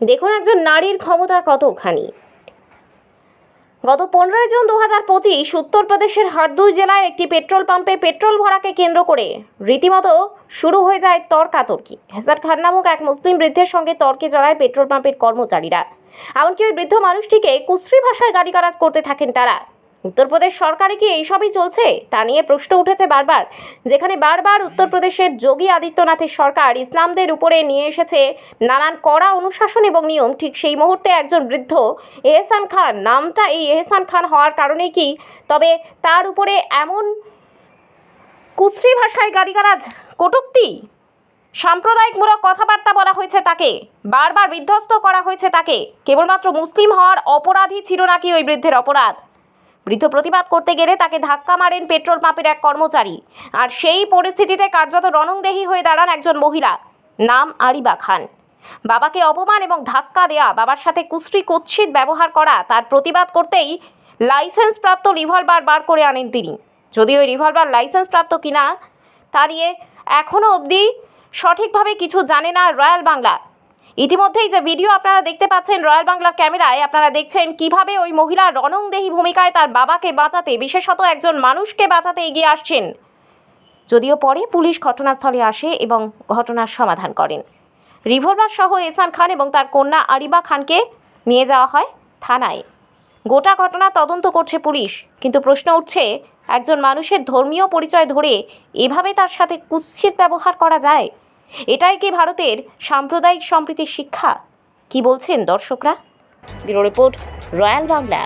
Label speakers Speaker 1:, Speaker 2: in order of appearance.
Speaker 1: দেখুন একজন নারীর ক্ষমতা কতখানি। গত পনেরোই জুন দু হাজার পঁচিশ উত্তরপ্রদেশের হরদুই জেলায় একটি পেট্রোল পাম্পে পেট্রোল ভরাকে কেন্দ্র করে রীতিমতো শুরু হয়ে যায় তর্কাতর্কি। হেসার খান নামক এক মুসলিম বৃদ্ধের সঙ্গে তর্কে জড়ায় পেট্রোল পাম্পের কর্মচারীরা। এমনকি ওই বৃদ্ধ মানুষটিকে কুশ্রী ভাষায় গাড়ি করতে থাকেন তারা। উত্তরপ্রদেশ সরকারে কি এইসবই চলছে? তা নিয়ে প্রশ্ন উঠেছে বারবার। যেখানে বারবার উত্তরপ্রদেশের যোগী আদিত্যনাথের সরকার ইসলামদের উপরে নিয়ে এসেছে নানান কড়া অনুশাসন এবং নিয়ম, ঠিক সেই মুহূর্তে একজন বৃদ্ধ এহসান খান, নামটা এই এহসান খান হওয়ার কারণে কি? তবে তার উপরে এমন কুশ্রী ভাষায় গালিগালাজ, কটুক্তি, সাম্প্রদায়িকমূলক কথাবার্তা বলা হয়েছে তাকে, বারবার বিধ্বস্ত করা হয়েছে তাকে, কেবলমাত্র মুসলিম হওয়ার অপরাধী ছিল নাকি ওই বৃদ্ধের অপরাধ? বৃদ্ধ প্রতিবাদ করতে গেলে তাকে ধাক্কা মারেন পেট্রোল পাম্পের এক কর্মচারী। আর সেই পরিস্থিতিতে কার্যত রণংদেহী হয়ে দাঁড়ান একজন মহিলা। নাম আরিবা খান। বাবাকে অপমান এবং ধাক্কা দেয়া, বাবার সাথে কুশ্রী কুৎসিত ব্যবহার করা, তার প্রতিবাদ করতেই লাইসেন্স প্রাপ্ত রিভলভার বার করে আনেন তিনি। যদিও ওই রিভলভার লাইসেন্স প্রাপ্ত কিনা তা নিয়ে এখনও অবধি সঠিকভাবে কিছু জানে না রয়্যাল বাংলা। ইতিমধ্যেই যে ভিডিও আপনারা দেখতে পাচ্ছেন রয়্যাল বাংলার ক্যামেরায়, আপনারা দেখছেন কীভাবে ওই মহিলা রণংদেহী ভূমিকায় তার বাবাকে বাঁচাতে, বিশেষত একজন মানুষকে বাঁচাতে এগিয়ে আসছেন। যদিও পরে পুলিশ ঘটনাস্থলে আসে এবং ঘটনার সমাধান করেন। রিভলভার সহ এসান খান এবং তার কন্যা আরিবা খানকে নিয়ে যাওয়া হয় থানায়। গোটা ঘটনা তদন্ত করছে পুলিশ, কিন্তু প্রশ্ন উঠছে, একজন মানুষের ধর্মীয় পরিচয় ধরে এভাবে তার সাথে কুৎসিত ব্যবহার করা যায়? এটাই কি ভারতের সাম্প্রদায়িক সম্প্রীতির শিক্ষা? কি বলছেন দর্শকরা? Bureau report royal Bangla.